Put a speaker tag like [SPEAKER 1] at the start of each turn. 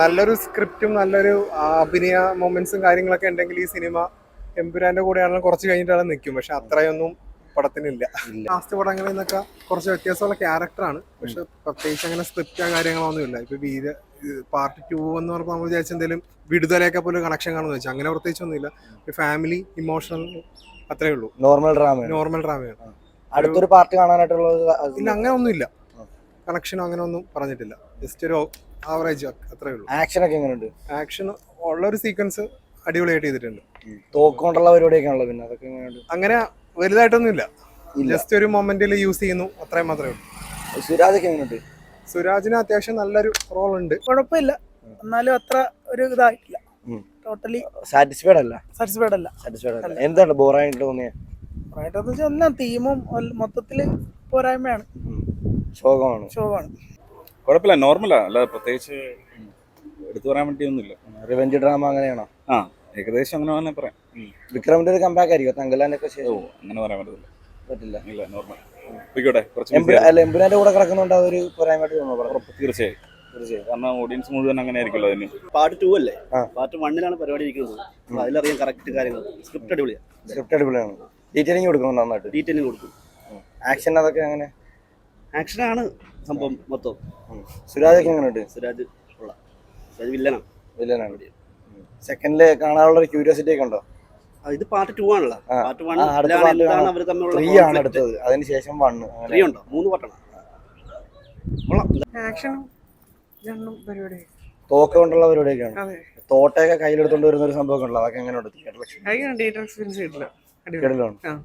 [SPEAKER 1] നല്ലൊരു സ്ക്രിപ്റ്റും നല്ലൊരു അഭിനയ മൊമെന്റ്സും കാര്യങ്ങളൊക്കെ ഉണ്ടെങ്കിൽ ഈ സിനിമ എമ്പുരാന്റെ കൂടെയാണെങ്കിലും കുറച്ച് കഴിഞ്ഞിട്ടാണ് നിൽക്കും. പക്ഷെ അത്രയൊന്നും പടത്തിനില്ല. ലാസ്റ്റ് പടങ്ങളിൽ നിന്നൊക്കെ കുറച്ച് വ്യത്യാസമുള്ള ക്യാരക്ടറാണ് പക്ഷെ പ്രത്യേകിച്ച് അങ്ങനെ സ്ക്രിപ്റ്റോ കാര്യങ്ങളൊന്നും ഇല്ല. ഇപ്പൊ വീര പാർട്ട് ടു എന്ന് പറഞ്ഞപ്പോൾ നമ്മൾ വിചാരിച്ച എന്തെങ്കിലും വിടുതലയൊക്കെ പോലെ കണക്ഷൻ കാണുമെന്ന് വെച്ചാൽ അങ്ങനെ പ്രത്യേകിച്ചൊന്നുമില്ല ഫാമിലി ഇമോഷണൽ അത്രേ ഉള്ളൂ.
[SPEAKER 2] നോർമൽ ഡ്രാമ
[SPEAKER 1] നോർമൽ ഡ്രാമയാണ്
[SPEAKER 2] അടുത്തൊരു പാർട്ട് കാണാനായിട്ടുള്ളത്
[SPEAKER 1] ഇല്ല അങ്ങനെ ഒന്നുമില്ല
[SPEAKER 2] ഇല്ല.
[SPEAKER 1] കണക്ഷനോ അങ്ങനെ ഒന്നും പറഞ്ഞിട്ടില്ല. ജസ്റ്റ് ഒരു ആവറേജ് അത്രേ ഉള്ളൂ.
[SPEAKER 2] ആക്ഷൻ ഒക്കെ എങ്ങനെയുണ്ട്
[SPEAKER 1] ആക്ഷൻ ഉള്ള ഒരു സീക്വൻസ് അടിപൊളിയായിട്ട് ചെയ്തിട്ടുണ്ട്.
[SPEAKER 2] തോക്കൊണ്ടുള്ള പരിപാടിയൊക്കെ ഉള്ളത് പിന്നെ അതൊക്കെ എങ്ങനെയുണ്ട്
[SPEAKER 1] അങ്ങനെ വലുതായിട്ടൊന്നും ഇല്ല. ജസ്റ്റ് ഒരു മൊമെന്റിൽ യൂസ് ചെയ്യുന്നു അത്രയും മാത്രമേ ഉള്ളൂ.
[SPEAKER 2] സുരാജ് ഒക്കെ എങ്ങനെയുണ്ട്
[SPEAKER 1] സുരാജിന് അത്യാവശ്യം നല്ലൊരു റോൾ ഉണ്ട്.
[SPEAKER 3] കുഴപ്പമില്ല. എന്നാലും അത്ര ഒരു ഇതായിട്ടില്ല. ടോട്ടലി
[SPEAKER 2] സാറ്റിസ്ഫൈഡ് അല്ല?
[SPEAKER 3] സാറ്റിസ്ഫൈഡ് അല്ല.
[SPEAKER 2] സാറ്റിസ്ഫൈഡ് അല്ല. എന്താണ് ബോറായിട്ട്
[SPEAKER 3] തോന്നിയത് വെച്ചാൽ എല്ലാം തീമും മൊത്തത്തിൽ പോരായ്മയാണ്.
[SPEAKER 2] ശോകമാണ്?
[SPEAKER 3] ശോകമാണ്.
[SPEAKER 4] കുഴപ്പമില്ല നോർമലാ അല്ലാതെ പ്രത്യേകിച്ച് എടുത്തു പറയാൻ വേണ്ടിയൊന്നുമില്ല.
[SPEAKER 2] റിവെഞ്ച് ഡ്രാമ അങ്ങനെയാണോ?
[SPEAKER 4] ആ ഏകദേശം അങ്ങനെ തന്നെ പറയാം.
[SPEAKER 2] വിക്രമിന്റെ ഒരു കമ്പാക്ക് ആയിരിക്കും. തങ്കലാന്റെ ഒക്കെ ശരി
[SPEAKER 4] ഓ അങ്ങനെ പറയാൻ പറ്റത്തില്ല.
[SPEAKER 2] പറ്റില്ല.
[SPEAKER 4] ഇല്ല നോർമൽ പോയിക്കോട്ടെ കുറച്ച്.
[SPEAKER 2] അല്ല എമ്പുരാന്റെ കൂടെ കിടക്കുന്നുണ്ട് അതൊരു പോരായ്മയായിട്ട് തോന്നുന്നു
[SPEAKER 4] തീർച്ചയായും. തീർച്ചയായും. കാരണം ഓഡിയൻസ് മുഴുവൻ അങ്ങനെ ആയിരിക്കുമല്ലോ അതിന്.
[SPEAKER 5] പാർട്ട് ടു അല്ലേ. പാർട്ട് വണ്ണിലാണ് പരിപാടി ഇരിക്കുന്നത്. അതിലറിയാം കറക്റ്റ് കാര്യങ്ങൾ. സ്ക്രിപ്റ്റ് അടിപൊളിയാണ്
[SPEAKER 2] സ്ക്രിപ്റ്റ് അടിപൊളിയാണ്. ഡീറ്റെയിലിംഗ് കൊടുക്കുന്നു നന്നായിട്ട്?
[SPEAKER 5] ഡീറ്റെയിലിംഗ് കൊടുക്കും.
[SPEAKER 2] ആക്ഷൻ അതൊക്കെ അങ്ങനെ
[SPEAKER 5] ആക്ഷനാണ് സംഭവം മൊത്തം.
[SPEAKER 2] സുരാജ് ഒക്കെ എങ്ങനെയുണ്ട്?
[SPEAKER 5] സുരാജ് ഉള്ള. സുരാജ് വില്ലനാണ്.
[SPEAKER 2] വില്ലനാണ്. സെക്കൻഡിൽ കാണാനുള്ള ഒരു ക്യൂരിയോസിറ്റി ഒക്കെ ഉണ്ടോ?
[SPEAKER 5] ഇത് പാർട്ട് ടു ആണല്ലോ. പാർട്ട്
[SPEAKER 2] വൺ
[SPEAKER 5] എന്താണ്. അവർ തമ്മിലുള്ള
[SPEAKER 2] ത്രീ ആണ് അടുത്തത്. അതിനുശേഷം വൺ
[SPEAKER 5] ത്രീ ഉണ്ടോ? മൂന്ന്
[SPEAKER 3] പാട്ടാണ്
[SPEAKER 2] തോക്ക കൊണ്ടുള്ള പരിപാടിയൊക്കെയാണ്
[SPEAKER 3] അതെ.
[SPEAKER 2] തോട്ടയൊക്കെ കയ്യിലെടുത്തോണ്ട് വരുന്ന ഒരു സംഭവം ഉണ്ടല്ലോ അതൊക്കെ എങ്ങനെയുണ്ട്?
[SPEAKER 3] Date experience.